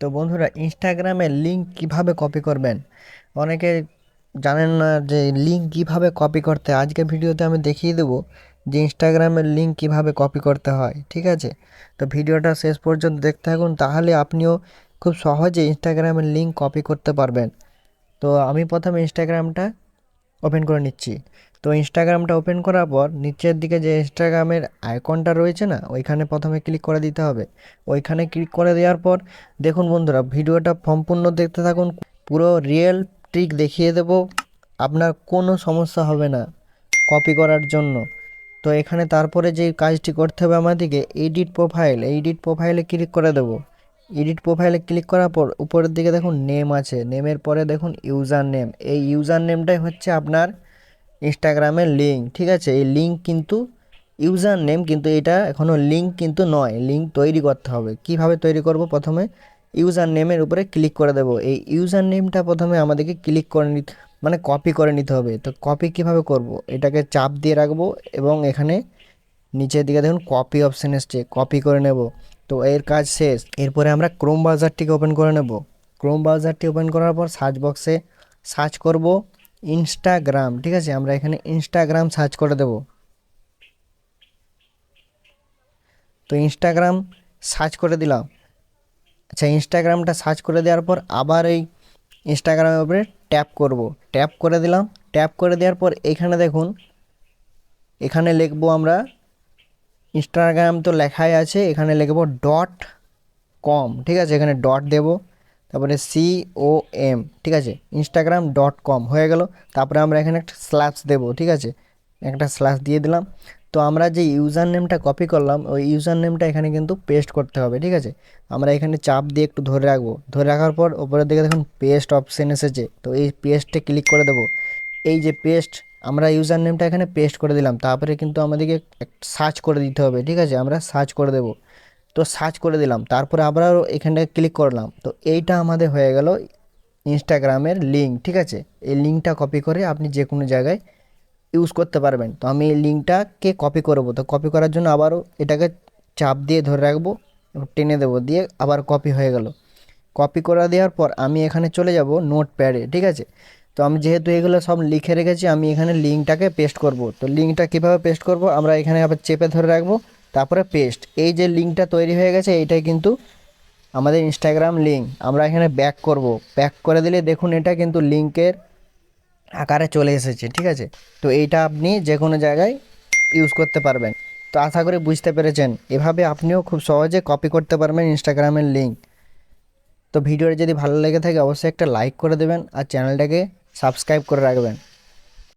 তো বন্ধুরা ইনস্টাগ্রামের লিঙ্ক কীভাবে কপি করবেন? অনেকে জানেন না যে লিঙ্ক কীভাবে কপি করতে। আজকে ভিডিওতে আমি দেখিয়ে দেবো যে ইনস্টাগ্রামের লিঙ্ক কীভাবে কপি করতে হয়, ঠিক আছে? তো ভিডিওটা শেষ পর্যন্ত দেখতে থাকুন, তাহলে আপনিও খুব সহজে ইনস্টাগ্রামের লিঙ্ক কপি করতে পারবেন। তো আমি প্রথমে ইনস্টাগ্রামটা ওপেন করে নিচ্ছি। তো ইনস্টাগ্রামটা ওপেন করার পর নিচের দিকে যে ইনস্টাগ্রামের আইকনটা রয়েছে না, ওইখানে প্রথমে ক্লিক করে দিতে হবে। ওইখানে ক্লিক করে দেওয়ার পর দেখুন বন্ধুরা, ভিডিওটা সম্পূর্ণ দেখতে থাকুন। পুরো রিয়েল ট্রিক দেখিয়ে দেব। আপনার কোনো সমস্যা হবে না কপি করার জন্য। তো এখানে তারপরে যে কাজটি করতে হবে আমাদেরকে এডিট প্রোফাইল এডিট প্রোফাইলে ক্লিক করে দেবো। এডিট প্রোফাইলে ক্লিক করার পর উপরের দিকে দেখুন নেম আছে। নেমের পরে দেখুন ইউজার নেম এই ইউজার নেমটাই হচ্ছে আপনার ইনস্টাগ্রামের লিঙ্ক ঠিক আছে? এই লিঙ্ক কিন্তু ইউজার নেম কিন্তু এটা এখনও লিঙ্ক কিন্তু নয়। লিঙ্ক তৈরি করতে হবে। কীভাবে তৈরি করব? প্রথমে ইউজার নেমের উপরে ক্লিক করে দেবো। এই ইউজার নেমটা প্রথমে আমাদেরকে ক্লিক করে নিতে মানে কপি করে নিতে হবে। তো কপি কীভাবে করব? এটাকে চাপ দিয়ে রাখব এবং এখানে নিচের দিকে দেখুন কপি অপশান এসছে। কপি করে নেব। তো এর কাজ শেষ। এরপরে আমরা ক্রোম ব্রাউজারটিকে ওপেন করে নেব। ক্রোম ব্রাউজারটি ওপেন করার পর সার্চ বক্সে সার্চ করব। ইনস্টাগ্রাম, ঠিক আছে? আমরা এখানে ইনস্টাগ্রাম সার্চ করে দেব। তো ইনস্টাগ্রাম সার্চ করে দিলাম। আচ্ছা ইনস্টাগ্রামটা সার্চ করে দেওয়ার পর আবার এই ইনস্টাগ্রামের উপরে ট্যাপ করব। ট্যাপ করে দিলাম। ট্যাপ করে দেওয়ার পর এখানে দেখুন, এখানে লিখব আমরা, ইনস্টাগ্রাম তো লেখাই আছে, এখানে লিখব ডট কম ঠিক আছে? এখানে ডট দেব। তারপরে সি ও এম ঠিক আছে? ইনস্টাগ্রাম ডট কম হয়ে গেল। তারপরে আমরা এখানে একটা স্ল্যাশ দেবো, ঠিক আছে? একটা স্ল্যাশ দিয়ে দিলাম। তো আমরা যে ইউজার নেমটা কপি করলাম, ওই ইউজার নেমটা এখানে কিন্তু পেস্ট করতে হবে, ঠিক আছে? আমরা এখানে চাপ দিয়ে একটু ধরে রাখব। ধরে রাখার পর ওপরের দিকে দেখুন পেস্ট অপশান এসেছে। তো এই পেস্টে ক্লিক করে দেবো। এই যে পেস্ট আমরা ইউজার নেমটা এখানে পেস্ট করে দিলাম। তারপরে কিন্তু আমাদেরকে সার্চ করে দিতে হবে, ঠিক আছে? আমরা সার্চ করে দেবো। তো সার্চ করে দিলাম। তারপরে আবারও এখানটায় ক্লিক করলাম। তো এইটা আমাদের হয়ে গেল ইনস্টাগ্রামের লিঙ্ক ঠিক আছে? এই লিঙ্কটা কপি করে আপনি যে কোনো জায়গায় ইউজ করতে পারবেন। তো আমি এই লিঙ্কটাকে কপি করব। তো কপি করার জন্য আবারও এটাকে চাপ দিয়ে ধরে রাখব টেনে দেবো দিয়ে আবার কপি হয়ে গেল। কপি করা দেওয়ার পর আমি এখানে চলে যাব নোট প্যাডে ঠিক আছে? তো আমি যেহেতু এগুলো সব লিখে রেখেছি, আমি এখানে লিঙ্কটাকে পেস্ট করব। তো লিঙ্কটা কীভাবে পেস্ট করব? আমরা এখানে আবার চেপে ধরে রাখব। তারপরে পেস্ট এই যে লিঙ্কটা তৈরি হয়ে গেছে এইটাই কিন্তু আমাদের ইনস্টাগ্রাম লিঙ্ক আমরা এখানে ব্যাক করব। ব্যাক করে দিলে দেখুন, এটা কিন্তু লিঙ্কের আকারে চলে এসেছে, ঠিক আছে? তো এইটা আপনি যে কোনো জায়গায় ইউজ করতে পারবেন। তো আশা করি বুঝতে পেরেছেন। এভাবে আপনিও খুব সহজে কপি করতে পারবেন ইনস্টাগ্রামের লিঙ্ক তো ভিডিওটা যদি ভালো লেগে থাকে, অবশ্যই একটা লাইক করে দেবেন আর চ্যানেলটাকে সাবস্ক্রাইব করে রাখবেন।